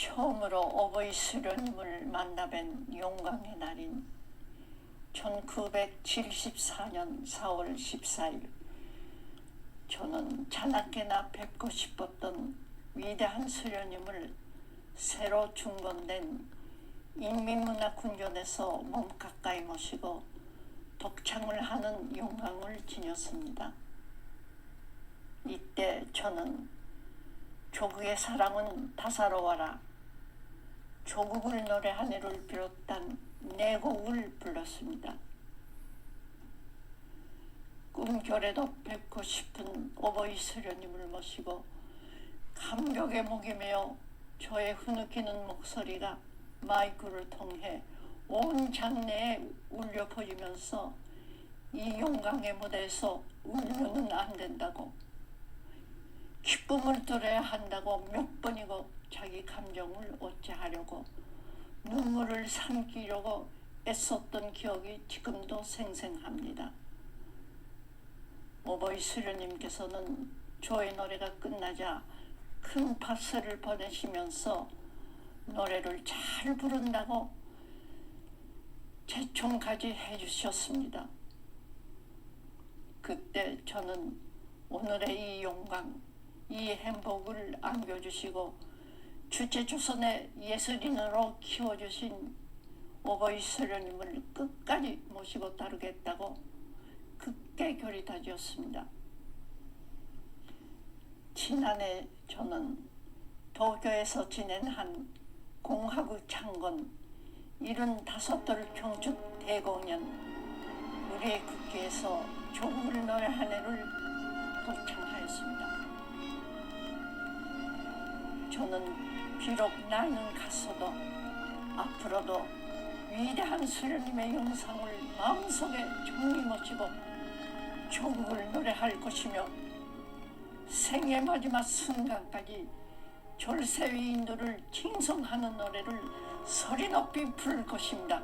처음으로 어버이 수련님을 만나뵌 용광의 날인 1974년 4월 14일 저는 자나깨나 뵙고 싶었던 위대한 수련님을 새로 중건된 인민문화군전에서 몸 가까이 모시고 독창을 하는 영광을 지녔습니다. 이때 저는 조국의 사랑은 다사로워라 조국을 노래하니를 비롯한 네 곡을 불렀습니다. 꿈결에도 뵙고 싶은 오버이 수련님을 모시고 감격에 목이 메어 저의 흐느끼는 목소리가 마이크를 통해 온 장내에 울려 퍼지면서 이 용광의 무대에서 울려는 안 된다고 기쁨을 드려야 한다고 몇 번이고 자기 감정을 어찌하려고 눈물을 삼키려고 애썼던 기억이 지금도 생생합니다. 오버이 수련님께서는 저의 노래가 끝나자 큰 박수를 보내시면서 노래를 잘 부른다고 제총까지 해주셨습니다. 그때 저는 오늘의 이 영광, 이 행복을 안겨주시고 주체 조선의 예술인으로 키워주신 오버이 수련님을 끝까지 모시고 따르겠다고 굳게 결의 다지었습니다. 지난해 저는 도쿄에서 진행 한 공화국 창건 75돌 경축 대공연 우리의 국회에서 조국을 노래한 해를 독창하였습니다. 저는 비록 나이는 갔어도 앞으로도 위대한 수련님의 영상을 마음속에 정리 모시고 조국을 노래할 것이며 생의 마지막 순간까지 졸세 위인들을 칭송하는 노래를 소리 높이 부를 것입니다.